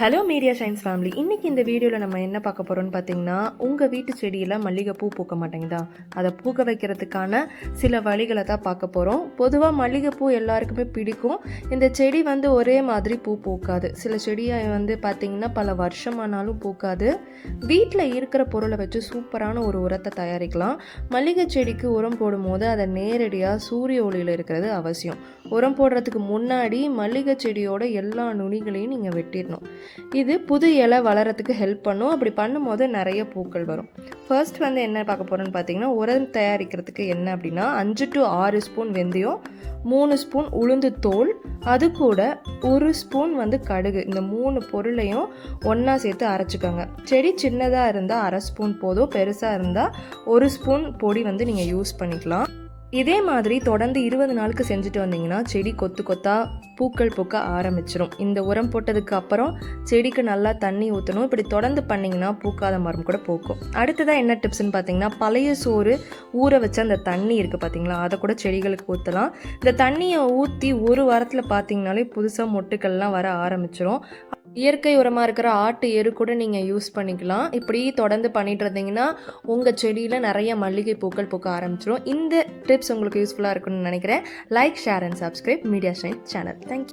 Hello media science family இன்றைக்கி இந்த வீடியோவில் நம்ம என்ன பார்க்க போகிறோம்னு பார்த்தீங்கன்னா உங்கள் வீட்டு செடியில் மல்லிகைப்பூ பூக்க மாட்டேங்குதா அதை பூக்க வைக்கிறதுக்கான சில வழிகளை தான் பார்க்க போகிறோம் பொதுவாக மல்லிகைப்பூ எல்லாருக்குமே பிடிக்கும். இந்த செடி வந்து ஒரே மாதிரி பூ பூக்காது. சில செடியை வந்து பார்த்திங்கன்னா பல வருஷமானாலும் பூக்காது. வீட்டில் இருக்கிற பொருளை வச்சு சூப்பரான ஒரு உரத்தை தயாரிக்கலாம். மல்லிகை செடிக்கு உரம் போடும்போது அதை நேரடியாக சூரிய ஒளியில் இருக்கிறது அவசியம். உரம் போடுறதுக்கு முன்னாடி மல்லிகை செடியோட எல்லா நுனிகளையும் நீங்கள் வெட்டிடணும். இது புது இலை வளரத்துக்கு ஹெல்ப் பண்ணும். அப்படி பண்ணும்போது நிறைய பூக்கள் வரும். ஃபர்ஸ்ட் வந்து என்ன பார்க்க போகிறோன்னு பார்த்தீங்கன்னா உரம் தயாரிக்கிறதுக்கு என்ன அப்படின்னா அஞ்சு டு ஆறு ஸ்பூன் வெந்தயம் மூணு ஸ்பூன் உளுந்து தோல் அது கூட ஒரு ஸ்பூன் வந்து கடுகு. இந்த மூணு பொருளையும் ஒன்றா சேர்த்து அரைச்சிக்கோங்க. செடி சின்னதாக இருந்தால் அரை ஸ்பூன் போதும். பெருசாக இருந்தால் ஒரு ஸ்பூன் பொடி வந்து நீங்கள் யூஸ் பண்ணிக்கலாம். இதே மாதிரி தொடர்ந்து இருபது நாளுக்கு செஞ்சுட்டு வந்தீங்கன்னா செடி கொத்து கொத்தாக பூக்கள் பூக்க ஆரம்பிச்சிடும் இந்த உரம் போட்டதுக்கு அப்புறம் செடிக்கு நல்லா தண்ணி ஊற்றணும் இப்படி தொடர்ந்து பண்ணிங்கன்னா பூக்காத மரம் கூட பூக்கும். அடுத்ததாக என்ன டிப்ஸ்னு பார்த்தீங்கன்னா பழைய சோறு ஊற வச்ச அந்த தண்ணி இருக்குது பார்த்தீங்களா அதை கூட செடிகளுக்கு ஊற்றலாம் இந்த தண்ணியை ஊற்றி ஒரு வாரத்தில் பார்த்தீங்கனாலே புதுசாக மொட்டுக்கள்லாம் வர ஆரம்பிச்சிடும் இயற்கை உரமாக இருக்கிற ஆட்டு எரு கூட நீங்கள் யூஸ் பண்ணிக்கலாம். இப்படி தொடர்ந்து பண்ணிட்டு இருந்தீங்கன்னா உங்கள் செடியில் நிறைய மல்லிகை பூக்கள் பூக்க ஆரம்பிச்சிடும் இந்த டிப்ஸ் உங்களுக்கு யூஸ்ஃபுல்லாக இருக்கும்னு நினைக்கிறேன். Like share and subscribe media science channel thank you